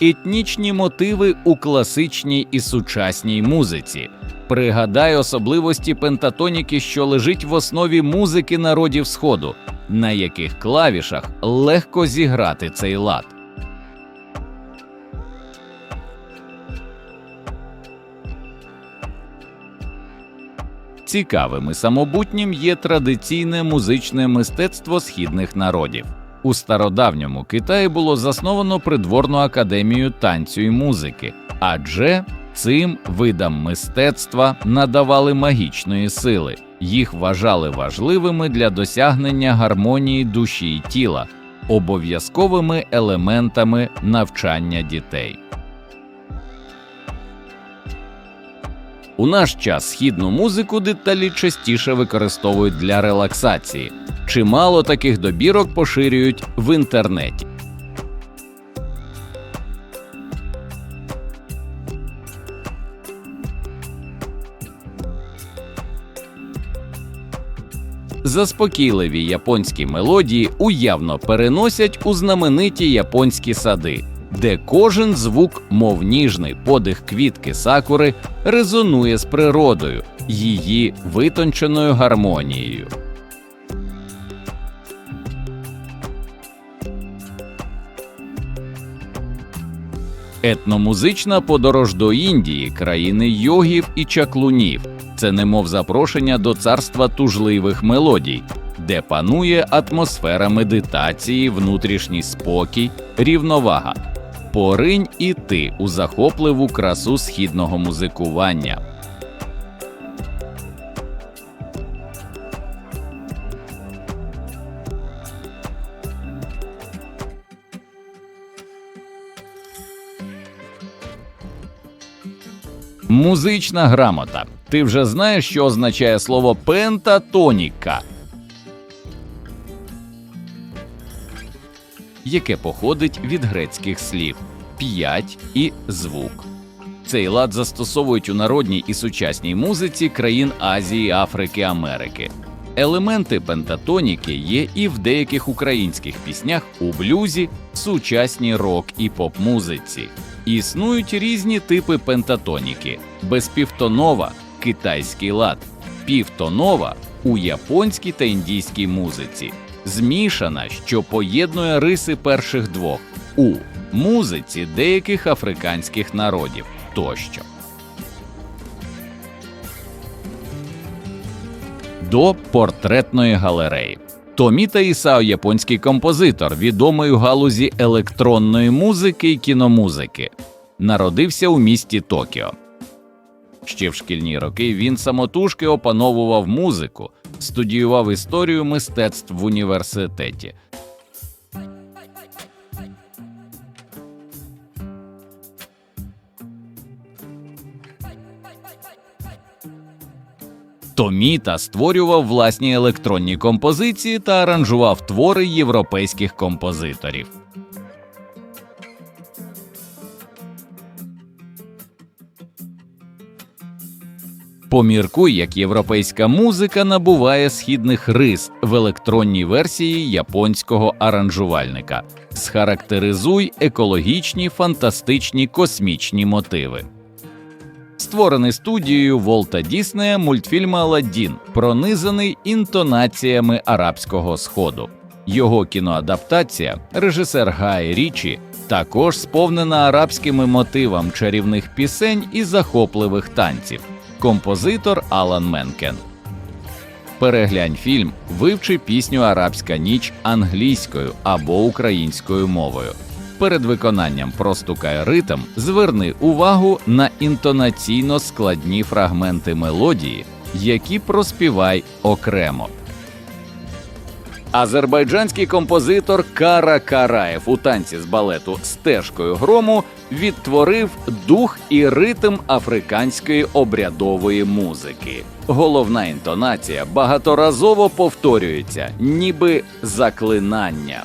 етнічні мотиви у класичній і сучасній музиці. Пригадай особливості пентатоніки, що лежить в основі музики народів Сходу, на яких клавішах легко зіграти цей лад. Цікавим і самобутнім є традиційне музичне мистецтво східних народів. У стародавньому Китаї було засновано придворну академію танцю і музики, адже цим видам мистецтва надавали магічної сили, їх вважали важливими для досягнення гармонії душі і тіла, обов'язковими елементами навчання дітей. У наш час східну музику деталі частіше використовують для релаксації. Чимало таких добірок поширюють в інтернеті. Заспокійливі японські мелодії уявно переносять у знамениті японські сади, де кожен звук, мов ніжний подих квітки сакури, резонує з природою, її витонченою гармонією. Етномузична подорож до Індії, країни йогів і чаклунів. Це немов запрошення до царства тужливих мелодій, де панує атмосфера медитації, внутрішній спокій, рівновага. Поринь і ти у захопливу красу східного музикування. Музична грамота. Ти вже знаєш, що означає слово пентатоніка, яке походить від грецьких слів п'ять і звук. Цей лад застосовують у народній і сучасній музиці країн Азії, Африки, Америки. Елементи пентатоніки є і в деяких українських піснях у блюзі, сучасній рок і поп-музиці. Існують різні типи пентатоніки: безпівтонова китайський лад, півтонова у японській та індійській музиці, змішана, що поєднує риси перших двох у музиці деяких африканських народів тощо. До портретної галереї. Томіта Ісао японський композитор, відомий у галузі електронної музики і кіномузики. Народився у місті Токіо. Ще в шкільні роки він самотужки опановував музику, студіював історію мистецтв в університеті. Томіта створював власні електронні композиції та аранжував твори європейських композиторів. Поміркуй, як європейська музика набуває східних рис в електронній версії японського аранжувальника. Схарактеризуй екологічні, фантастичні космічні мотиви. Створений студією Волта Діснея мультфільм Аладдін, пронизаний інтонаціями арабського сходу. Його кіноадаптація, режисер Гай Річі, також сповнена арабськими мотивами чарівних пісень і захопливих танців. Композитор Алан Менкен. Переглянь фільм, вивчи пісню Арабська ніч англійською або українською мовою. Перед виконанням простукай ритм, зверни увагу на інтонаційно складні фрагменти мелодії, які проспівай окремо. Азербайджанський композитор Кара Караєв у танці з балету стежкою грому відтворив дух і ритм африканської обрядової музики. Головна інтонація багаторазово повторюється, ніби заклинання.